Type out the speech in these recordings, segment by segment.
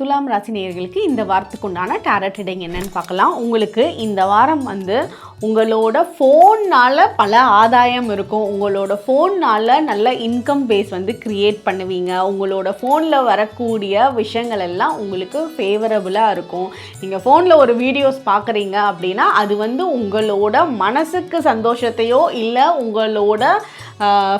துலாம் ராசி நேயர்களுக்கு இந்த வாரத்துக்கு உண்டான டேரட் ரீடிங் என்னன்னு பார்க்கலாம். உங்களுக்கு இந்த வாரம் வந்து உங்களோட ஃபோன்னால் பல ஆதாயம் இருக்கும். உங்களோட ஃபோன்னால் நல்ல இன்கம் பேஸ் வந்து க்ரியேட் பண்ணுவீங்க. உங்களோட ஃபோனில் வரக்கூடிய விஷயங்கள் எல்லாம் உங்களுக்கு ஃபேவரபுளாக இருக்கும். நீங்கள் ஃபோனில் ஒரு வீடியோஸ் பார்க்குறீங்க அப்படின்னா அது வந்து உங்களோட மனசுக்கு சந்தோஷத்தையோ இல்லை உங்களோட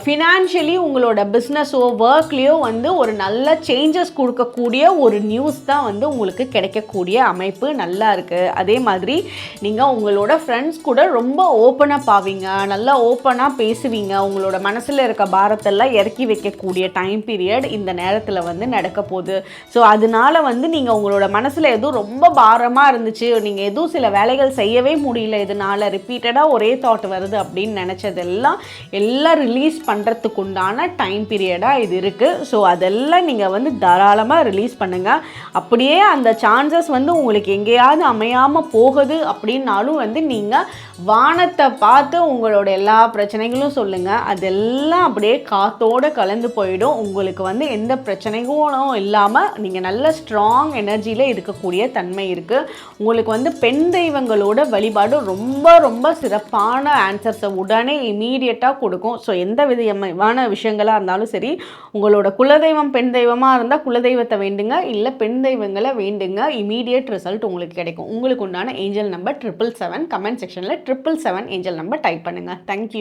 ஃபினான்ஷியலி உங்களோட பிஸ்னஸோ ஒர்க்லேயோ வந்து ஒரு நல்ல சேஞ்சஸ் கொடுக்கக்கூடிய ஒரு நியூஸ் தான் வந்து உங்களுக்கு கிடைக்கக்கூடிய அமைப்பு நல்லா இருக்குது அதே மாதிரி நீங்கள் உங்களோட ஃப்ரெண்ட்ஸ் கூட ரொம்ப ஓப்பனாக ஆவீங்க நல்லா ஓப்பனாக பேசுவீங்க. உங்களோட மனசில் இருக்க பாரத்தெல்லாம் இறக்கி வைக்கக்கூடிய டைம் பீரியட் இந்த நேரத்தில் வந்து நடக்க போகுது. ஸோ அதனால வந்து நீங்கள் உங்களோட மனசில் எதுவும் ரொம்ப பாரமாக இருந்துச்சு நீங்கள் எதுவும் சில வேலைகள் செய்யவே முடியல இதனால் ரிப்பீட்டடாக ஒரே தாட் வருது அப்படின்னு நினச்சதெல்லாம் எல்லாம் ரிலீஸ் பண்ணுறதுக்கு உண்டான டைம் பீரியடாக இது இருக்குது ஸோ அதெல்லாம் நீங்கள் வந்து தாராளமாக ரிலீஸ் பண்ணுங்கள் அப்படியே அந்த சான்சஸ் வந்து உங்களுக்கு எங்கேயாவது அமையாமல் போகுது அப்படின்னாலும் வந்து நீங்கள் வானத்தை பார்த்து உங்களோட எல்லா பிரச்சனைகளும் சொல்லுங்கள் அதெல்லாம் அப்படியே காத்தோடு கலந்து போயிடும். உங்களுக்கு வந்து எந்த பிரச்சனைகளும் இல்லாமல் நீங்கள் நல்ல ஸ்ட்ராங் எனர்ஜியில் இருக்கக்கூடிய தன்மை இருக்குது உங்களுக்கு வந்து பெண் தெய்வங்களோட வழிபாடு ரொம்ப ரொம்ப சிறப்பான ஆன்சர்ஸை உடனே இமீடியட்டாக கொடுக்கும். ஸோ எந்த விதமான விஷயங்களாக இருந்தாலும் சரி உங்களோட குலதெய்வம் பெண் தெய்வமாக இருந்தால் குலதெய்வத்தை வேண்டுங்க. இல்லை பெண் தெய்வங்களை வேண்டுங்க. இமீடியட் ரிசல்ட் உங்களுக்கு கிடைக்கும். உங்களுக்கு உண்டான angel number triple seven comment section செக்ஷனில் triple seven angel number type பண்ணுங்கள் தேங்க்யூ